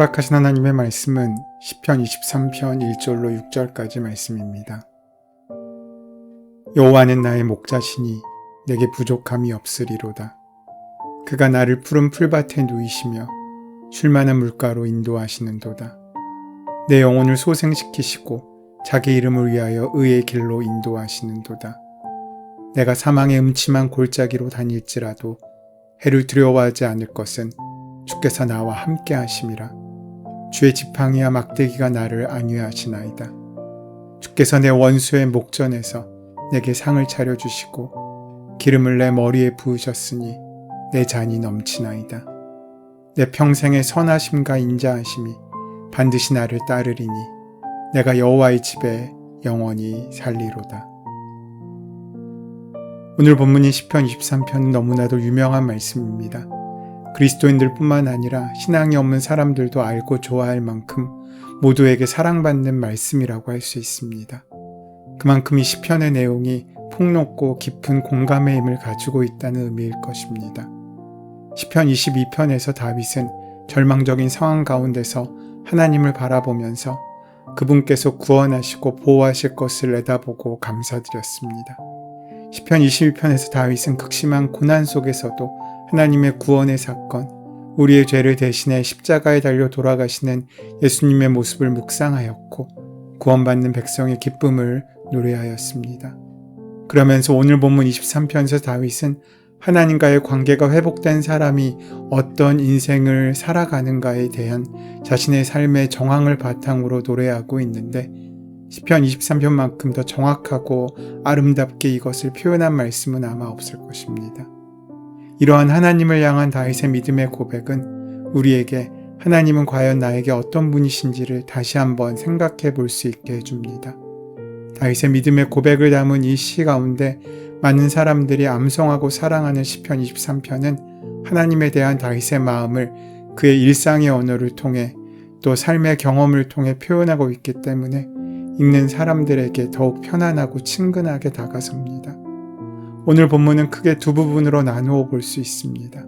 허락하신 하나님의 말씀은 시편 23편 1절로 6절까지 말씀입니다. 여호와는 나의 목자시니 내게 부족함이 없으리로다. 그가 나를 푸른 풀밭에 누이시며 쉴만한 물가로 인도하시는도다. 내 영혼을 소생시키시고 자기 이름을 위하여 의의 길로 인도하시는도다. 내가 사망의 음침한 골짜기로 다닐지라도 해를 두려워하지 않을 것은 주께서 나와 함께 하심이라. 주의 지팡이와 막대기가 나를 안위하시나이다. 주께서 내 원수의 목전에서 내게 상을 차려주시고 기름을 내 머리에 부으셨으니 내 잔이 넘치나이다. 내 평생의 선하심과 인자하심이 반드시 나를 따르리니 내가 여호와의 집에 영원히 살리로다. 오늘 본문인 시편 23편은 너무나도 유명한 말씀입니다. 그리스도인들 뿐만 아니라 신앙이 없는 사람들도 알고 좋아할 만큼 모두에게 사랑받는 말씀이라고 할 수 있습니다. 그만큼 이 시편의 내용이 폭넓고 깊은 공감의 힘을 가지고 있다는 의미일 것입니다. 시편 22편에서 다윗은 절망적인 상황 가운데서 하나님을 바라보면서 그분께서 구원하시고 보호하실 것을 내다보고 감사드렸습니다. 시편 22편에서 다윗은 극심한 고난 속에서도 하나님의 구원의 사건, 우리의 죄를 대신해 십자가에 달려 돌아가시는 예수님의 모습을 묵상하였고 구원받는 백성의 기쁨을 노래하였습니다. 그러면서 오늘 본문 23편에서 다윗은 하나님과의 관계가 회복된 사람이 어떤 인생을 살아가는가에 대한 자신의 삶의 정황을 바탕으로 노래하고 있는데 시편 23편만큼 더 정확하고 아름답게 이것을 표현한 말씀은 아마 없을 것입니다. 이러한 하나님을 향한 다윗의 믿음의 고백은 우리에게 하나님은 과연 나에게 어떤 분이신지를 다시 한번 생각해 볼 수 있게 해줍니다. 다윗의 믿음의 고백을 담은 이 시 가운데 많은 사람들이 암송하고 사랑하는 시편 23편은 하나님에 대한 다윗의 마음을 그의 일상의 언어를 통해 또 삶의 경험을 통해 표현하고 있기 때문에 읽는 사람들에게 더욱 편안하고 친근하게 다가섭니다. 오늘 본문은 크게 두 부분으로 나누어 볼 수 있습니다.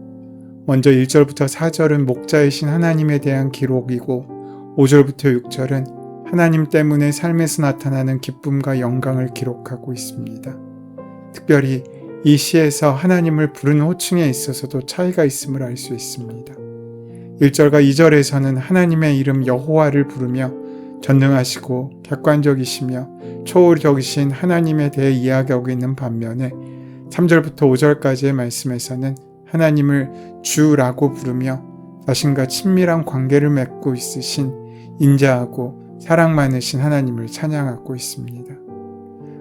먼저 1절부터 4절은 목자이신 하나님에 대한 기록이고 5절부터 6절은 하나님 때문에 삶에서 나타나는 기쁨과 영광을 기록하고 있습니다. 특별히 이 시에서 하나님을 부르는 호칭에 있어서도 차이가 있음을 알 수 있습니다. 1절과 2절에서는 하나님의 이름 여호와를 부르며 전능하시고 객관적이시며 초월적이신 하나님에 대해 이야기하고 있는 반면에 3절부터 5절까지의 말씀에서는 하나님을 주라고 부르며 자신과 친밀한 관계를 맺고 있으신 인자하고 사랑 많으신 하나님을 찬양하고 있습니다.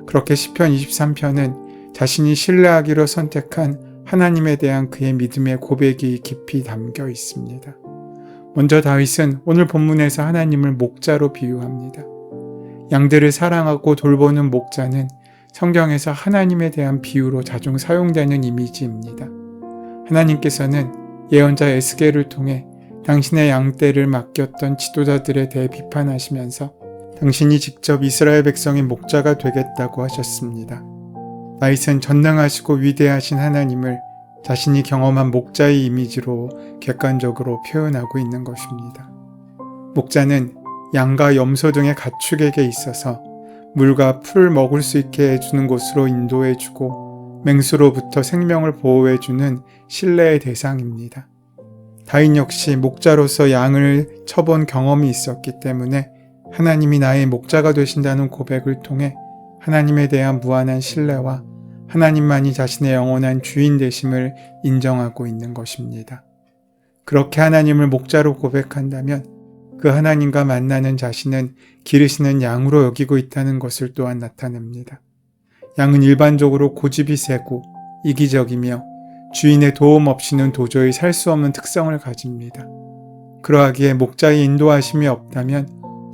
그렇게 시편 23편은 자신이 신뢰하기로 선택한 하나님에 대한 그의 믿음의 고백이 깊이 담겨 있습니다. 먼저 다윗은 오늘 본문에서 하나님을 목자로 비유합니다. 양들을 사랑하고 돌보는 목자는 성경에서 하나님에 대한 비유로 자주 사용되는 이미지입니다. 하나님께서는 예언자 에스겔을 통해 당신의 양떼를 맡겼던 지도자들에 대해 비판하시면서 당신이 직접 이스라엘 백성의 목자가 되겠다고 하셨습니다. 다윗은 전능하시고 위대하신 하나님을 자신이 경험한 목자의 이미지로 객관적으로 표현하고 있는 것입니다. 목자는 양과 염소 등의 가축에게 있어서 물과 풀 먹을 수 있게 해주는 곳으로 인도해주고 맹수로부터 생명을 보호해주는 신뢰의 대상입니다. 다인 역시 목자로서 양을 쳐본 경험이 있었기 때문에 하나님이 나의 목자가 되신다는 고백을 통해 하나님에 대한 무한한 신뢰와 하나님만이 자신의 영원한 주인 되심을 인정하고 있는 것입니다. 그렇게 하나님을 목자로 고백한다면 그 하나님과 만나는 자신은 기르시는 양으로 여기고 있다는 것을 또한 나타냅니다. 양은 일반적으로 고집이 세고 이기적이며 주인의 도움 없이는 도저히 살 수 없는 특성을 가집니다. 그러하기에 목자의 인도하심이 없다면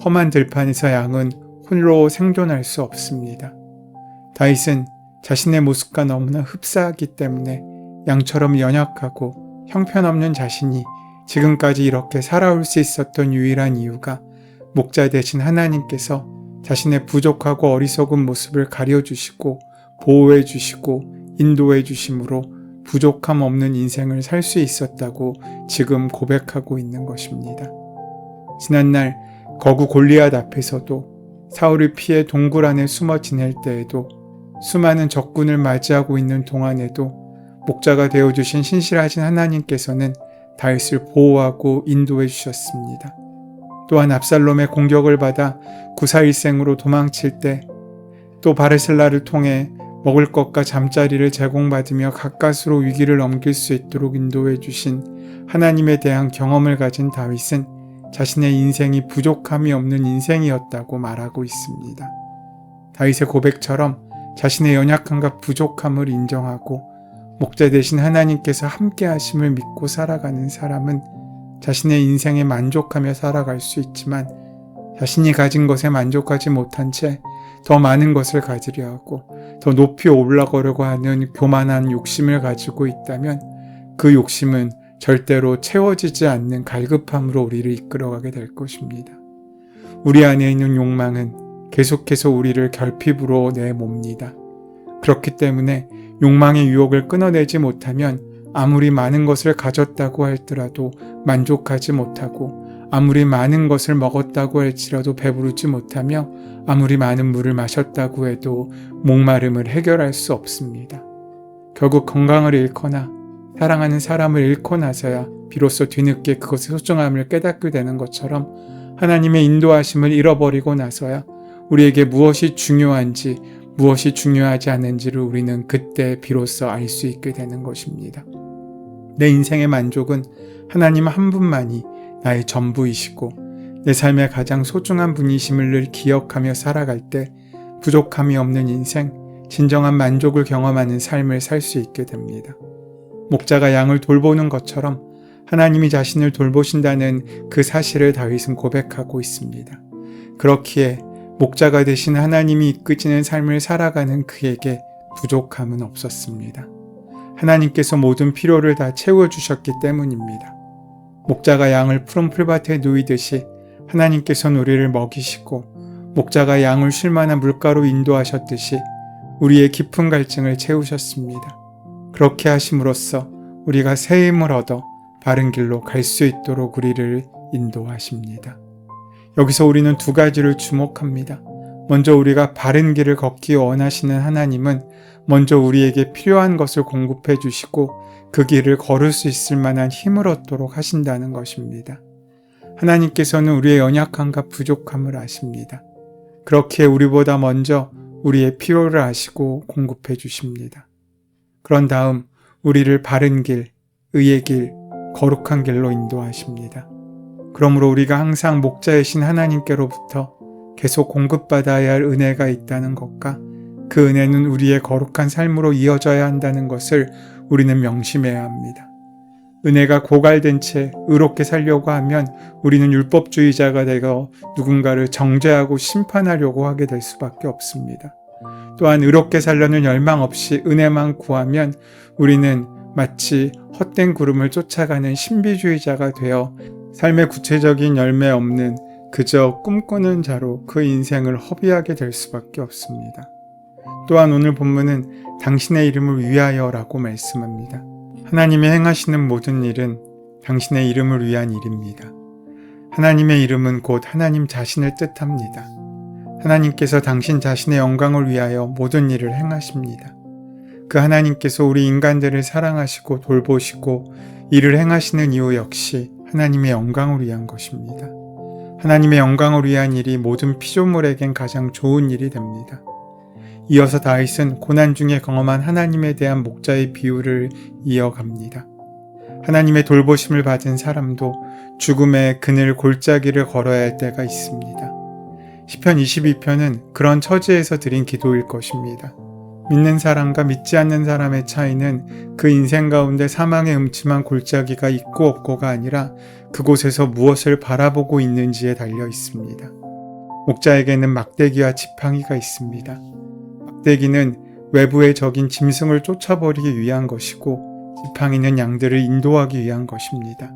험한 들판에서 양은 홀로 생존할 수 없습니다. 다윗은 자신의 모습과 너무나 흡사하기 때문에 양처럼 연약하고 형편없는 자신이 지금까지 이렇게 살아올 수 있었던 유일한 이유가 목자 대신 하나님께서 자신의 부족하고 어리석은 모습을 가려주시고 보호해 주시고 인도해 주심으로 부족함 없는 인생을 살 수 있었다고 지금 고백하고 있는 것입니다. 지난날 거구 골리앗 앞에서도 사울을 피해 동굴 안에 숨어 지낼 때에도 수많은 적군을 맞이하고 있는 동안에도 목자가 되어주신 신실하신 하나님께서는 다윗을 보호하고 인도해 주셨습니다. 또한 압살롬의 공격을 받아 구사일생으로 도망칠 때 또 바르셀라를 통해 먹을 것과 잠자리를 제공받으며 가까스로 위기를 넘길 수 있도록 인도해 주신 하나님에 대한 경험을 가진 다윗은 자신의 인생이 부족함이 없는 인생이었다고 말하고 있습니다. 다윗의 고백처럼 자신의 연약함과 부족함을 인정하고 목자 대신 하나님께서 함께 하심을 믿고 살아가는 사람은 자신의 인생에 만족하며 살아갈 수 있지만 자신이 가진 것에 만족하지 못한 채 더 많은 것을 가지려 하고 더 높이 올라가려고 하는 교만한 욕심을 가지고 있다면 그 욕심은 절대로 채워지지 않는 갈급함으로 우리를 이끌어가게 될 것입니다. 우리 안에 있는 욕망은 계속해서 우리를 결핍으로 내몹니다. 그렇기 때문에 욕망의 유혹을 끊어내지 못하면 아무리 많은 것을 가졌다고 할지라도 만족하지 못하고 아무리 많은 것을 먹었다고 할지라도 배부르지 못하며 아무리 많은 물을 마셨다고 해도 목마름을 해결할 수 없습니다. 결국 건강을 잃거나 사랑하는 사람을 잃고 나서야 비로소 뒤늦게 그것의 소중함을 깨닫게 되는 것처럼 하나님의 인도하심을 잃어버리고 나서야 우리에게 무엇이 중요한지 무엇이 중요하지 않은지를 우리는 그때 비로소 알 수 있게 되는 것입니다. 내 인생의 만족은 하나님 한 분만이 나의 전부이시고 내 삶의 가장 소중한 분이심을 늘 기억하며 살아갈 때 부족함이 없는 인생, 진정한 만족을 경험하는 삶을 살 수 있게 됩니다. 목자가 양을 돌보는 것처럼 하나님이 자신을 돌보신다는 그 사실을 다윗은 고백하고 있습니다. 그렇기에 목자가 되신 하나님이 이끄지는 삶을 살아가는 그에게 부족함은 없었습니다. 하나님께서 모든 필요를 다 채워주셨기 때문입니다. 목자가 양을 푸른 풀밭에 누이듯이 하나님께서는 우리를 먹이시고 목자가 양을 쉴 만한 물가로 인도하셨듯이 우리의 깊은 갈증을 채우셨습니다. 그렇게 하심으로써 우리가 새 힘을 얻어 바른 길로 갈 수 있도록 우리를 인도하십니다. 여기서 우리는 두 가지를 주목합니다. 먼저 우리가 바른 길을 걷기 원하시는 하나님은 먼저 우리에게 필요한 것을 공급해 주시고 그 길을 걸을 수 있을 만한 힘을 얻도록 하신다는 것입니다. 하나님께서는 우리의 연약함과 부족함을 아십니다. 그렇기에 우리보다 먼저 우리의 필요를 아시고 공급해 주십니다. 그런 다음 우리를 바른 길, 의의 길, 거룩한 길로 인도하십니다. 그러므로 우리가 항상 목자이신 하나님께로부터 계속 공급받아야 할 은혜가 있다는 것과 그 은혜는 우리의 거룩한 삶으로 이어져야 한다는 것을 우리는 명심해야 합니다. 은혜가 고갈된 채 의롭게 살려고 하면 우리는 율법주의자가 되어 누군가를 정죄하고 심판하려고 하게 될 수밖에 없습니다. 또한 의롭게 살려는 열망 없이 은혜만 구하면 우리는 마치 헛된 구름을 쫓아가는 신비주의자가 되어 삶의 구체적인 열매 없는 그저 꿈꾸는 자로 그 인생을 허비하게 될 수밖에 없습니다. 또한 오늘 본문은 당신의 이름을 위하여 라고 말씀합니다. 하나님의 행하시는 모든 일은 당신의 이름을 위한 일입니다. 하나님의 이름은 곧 하나님 자신을 뜻합니다. 하나님께서 당신 자신의 영광을 위하여 모든 일을 행하십니다. 그 하나님께서 우리 인간들을 사랑하시고 돌보시고 일을 행하시는 이유 역시 하나님의 영광을 위한 것입니다. 하나님의 영광을 위한 일이 모든 피조물에겐 가장 좋은 일이 됩니다. 이어서 다윗은 고난 중에 경험한 하나님에 대한 목자의 비유를 이어갑니다. 하나님의 돌보심을 받은 사람도 죽음의 그늘 골짜기를 걸어야 할 때가 있습니다. 시편 22편은 그런 처지에서 드린 기도일 것입니다. 믿는 사람과 믿지 않는 사람의 차이는 그 인생 가운데 사망의 음침한 골짜기가 있고 없고가 아니라 그곳에서 무엇을 바라보고 있는지에 달려 있습니다. 목자에게는 막대기와 지팡이가 있습니다. 막대기는 외부의 적인 짐승을 쫓아버리기 위한 것이고 지팡이는 양들을 인도하기 위한 것입니다.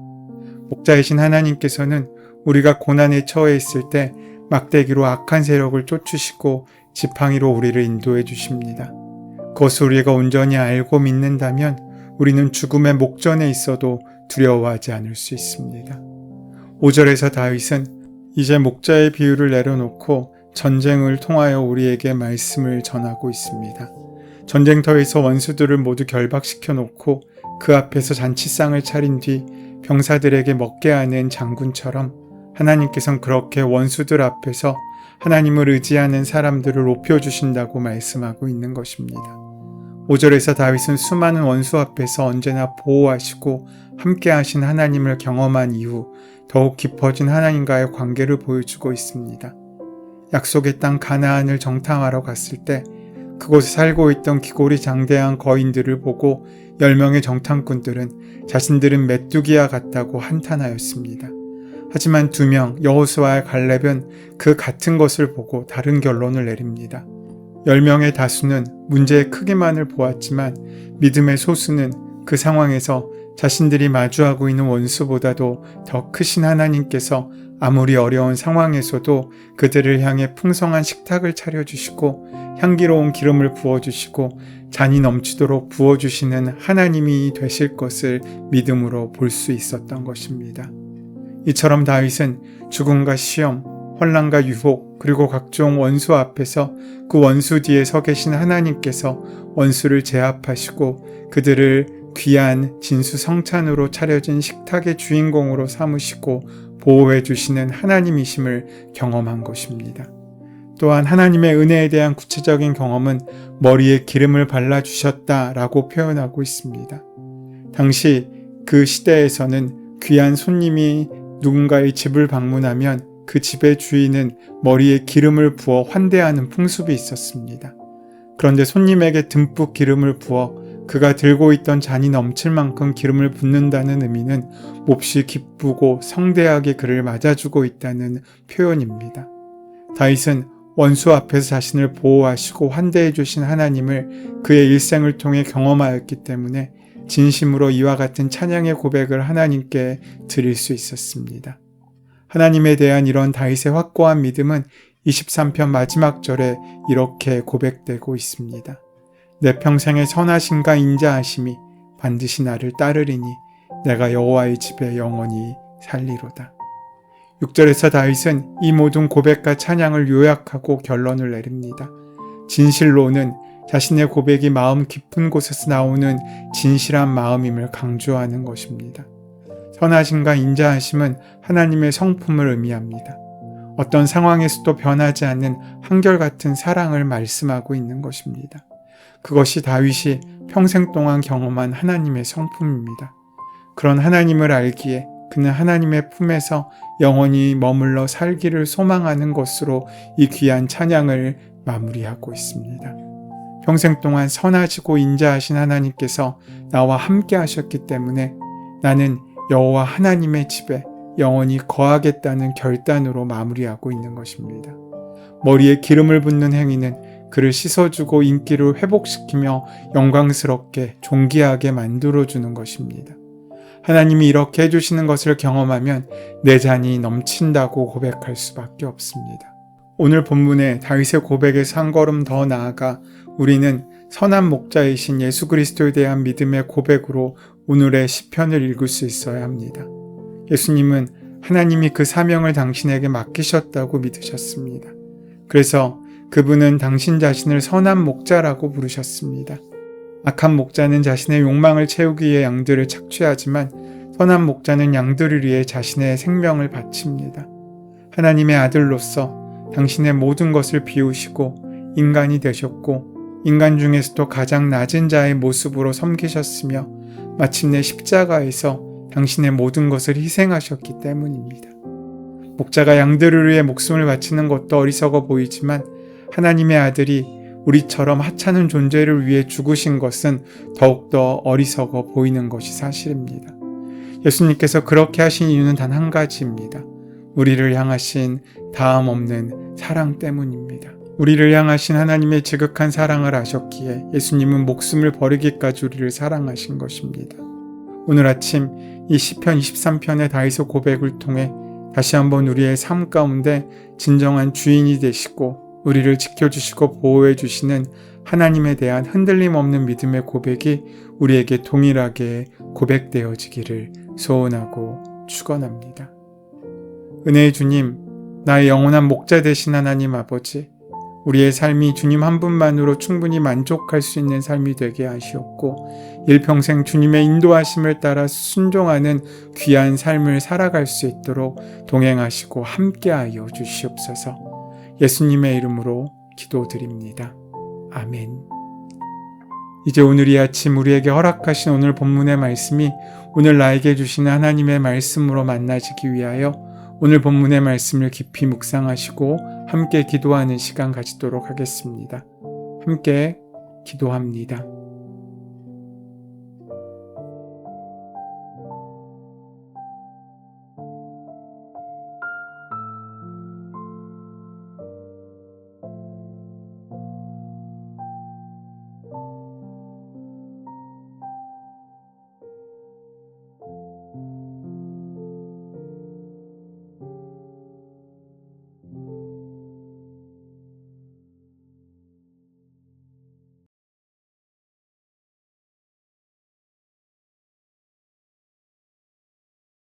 목자이신 하나님께서는 우리가 고난에 처해 있을 때 막대기로 악한 세력을 쫓으시고 지팡이로 우리를 인도해 주십니다. 그것을 우리가 온전히 알고 믿는다면 우리는 죽음의 목전에 있어도 두려워하지 않을 수 있습니다. 5절에서 다윗은 이제 목자의 비유를 내려놓고 전쟁을 통하여 우리에게 말씀을 전하고 있습니다. 전쟁터에서 원수들을 모두 결박시켜 놓고 그 앞에서 잔치상을 차린 뒤 병사들에게 먹게 하는 장군처럼 하나님께서는 그렇게 원수들 앞에서 하나님을 의지하는 사람들을 높여주신다고 말씀하고 있는 것입니다. 5절에서 다윗은 수많은 원수 앞에서 언제나 보호하시고 함께 하신 하나님을 경험한 이후 더욱 깊어진 하나님과의 관계를 보여주고 있습니다. 약속의 땅 가나안을 정탐하러 갔을 때 그곳에 살고 있던 기골이 장대한 거인들을 보고 10명의 정탐꾼들은 자신들은 메뚜기와 같다고 한탄하였습니다. 하지만 두 명 여호수아의 갈렙은 그 같은 것을 보고 다른 결론을 내립니다. 10명의 다수는 문제의 크기만을 보았지만 믿음의 소수는 그 상황에서 자신들이 마주하고 있는 원수보다도 더 크신 하나님께서 아무리 어려운 상황에서도 그들을 향해 풍성한 식탁을 차려주시고 향기로운 기름을 부어주시고 잔이 넘치도록 부어주시는 하나님이 되실 것을 믿음으로 볼 수 있었던 것입니다. 이처럼 다윗은 죽음과 시험, 혼란과 유혹, 그리고 각종 원수 앞에서 그 원수 뒤에 서 계신 하나님께서 원수를 제압하시고 그들을 귀한 진수 성찬으로 차려진 식탁의 주인공으로 삼으시고 보호해 주시는 하나님이심을 경험한 것입니다. 또한 하나님의 은혜에 대한 구체적인 경험은 머리에 기름을 발라 주셨다라고 표현하고 있습니다. 당시 그 시대에서는 귀한 손님이 누군가의 집을 방문하면 그 집의 주인은 머리에 기름을 부어 환대하는 풍습이 있었습니다. 그런데 손님에게 듬뿍 기름을 부어 그가 들고 있던 잔이 넘칠 만큼 기름을 붓는다는 의미는 몹시 기쁘고 성대하게 그를 맞아주고 있다는 표현입니다. 다윗은 원수 앞에서 자신을 보호하시고 환대해 주신 하나님을 그의 일생을 통해 경험하였기 때문에 진심으로 이와 같은 찬양의 고백을 하나님께 드릴 수 있었습니다. 하나님에 대한 이런 다윗의 확고한 믿음은 23편 마지막 절에 이렇게 고백되고 있습니다. 내 평생의 선하심과 인자하심이 반드시 나를 따르리니 내가 여호와의 집에 영원히 살리로다. 6절에서 다윗은 이 모든 고백과 찬양을 요약하고 결론을 내립니다. 진실로는 자신의 고백이 마음 깊은 곳에서 나오는 진실한 마음임을 강조하는 것입니다. 선하심과 인자하심은 하나님의 성품을 의미합니다. 어떤 상황에서도 변하지 않는 한결같은 사랑을 말씀하고 있는 것입니다. 그것이 다윗이 평생 동안 경험한 하나님의 성품입니다. 그런 하나님을 알기에 그는 하나님의 품에서 영원히 머물러 살기를 소망하는 것으로 이 귀한 찬양을 마무리하고 있습니다. 평생 동안 선하시고 인자하신 하나님께서 나와 함께 하셨기 때문에 나는 여호와 하나님의 집에 영원히 거하겠다는 결단으로 마무리하고 있는 것입니다. 머리에 기름을 붓는 행위는 그를 씻어주고 인기를 회복시키며 영광스럽게 존귀하게 만들어주는 것입니다. 하나님이 이렇게 해주시는 것을 경험하면 내 잔이 넘친다고 고백할 수밖에 없습니다. 오늘 본문의 다윗의 고백에서 한 걸음 더 나아가 우리는 선한 목자이신 예수 그리스도에 대한 믿음의 고백으로 오늘의 시편을 읽을 수 있어야 합니다. 예수님은 하나님이 그 사명을 당신에게 맡기셨다고 믿으셨습니다. 그래서 그분은 당신 자신을 선한 목자라고 부르셨습니다. 악한 목자는 자신의 욕망을 채우기 위해 양들을 착취하지만 선한 목자는 양들을 위해 자신의 생명을 바칩니다. 하나님의 아들로서 당신의 모든 것을 비우시고 인간이 되셨고 인간 중에서도 가장 낮은 자의 모습으로 섬기셨으며 마침내 십자가에서 당신의 모든 것을 희생하셨기 때문입니다. 목자가 양들을 위해 목숨을 바치는 것도 어리석어 보이지만 하나님의 아들이 우리처럼 하찮은 존재를 위해 죽으신 것은 더욱더 어리석어 보이는 것이 사실입니다. 예수님께서 그렇게 하신 이유는 단 한 가지입니다. 우리를 향하신 다음 없는 사랑 때문입니다. 우리를 향하신 하나님의 지극한 사랑을 아셨기에 예수님은 목숨을 버리기까지 우리를 사랑하신 것입니다. 오늘 아침 이 시편 23편의 다이소 고백을 통해 다시 한번 우리의 삶 가운데 진정한 주인이 되시고 우리를 지켜주시고 보호해 주시는 하나님에 대한 흔들림 없는 믿음의 고백이 우리에게 동일하게 고백되어지기를 소원하고 축원합니다. 은혜의 주님, 나의 영원한 목자 되신 하나님 아버지, 우리의 삶이 주님 한 분만으로 충분히 만족할 수 있는 삶이 되게 하시옵고, 일평생 주님의 인도하심을 따라 순종하는 귀한 삶을 살아갈 수 있도록 동행하시고 함께하여 주시옵소서. 예수님의 이름으로 기도드립니다. 아멘. 이제 오늘 이 아침 우리에게 허락하신 오늘 본문의 말씀이 오늘 나에게 주시는 하나님의 말씀으로 만나지기 위하여 오늘 본문의 말씀을 깊이 묵상하시고 함께 기도하는 시간 가지도록 하겠습니다. 함께 기도합니다.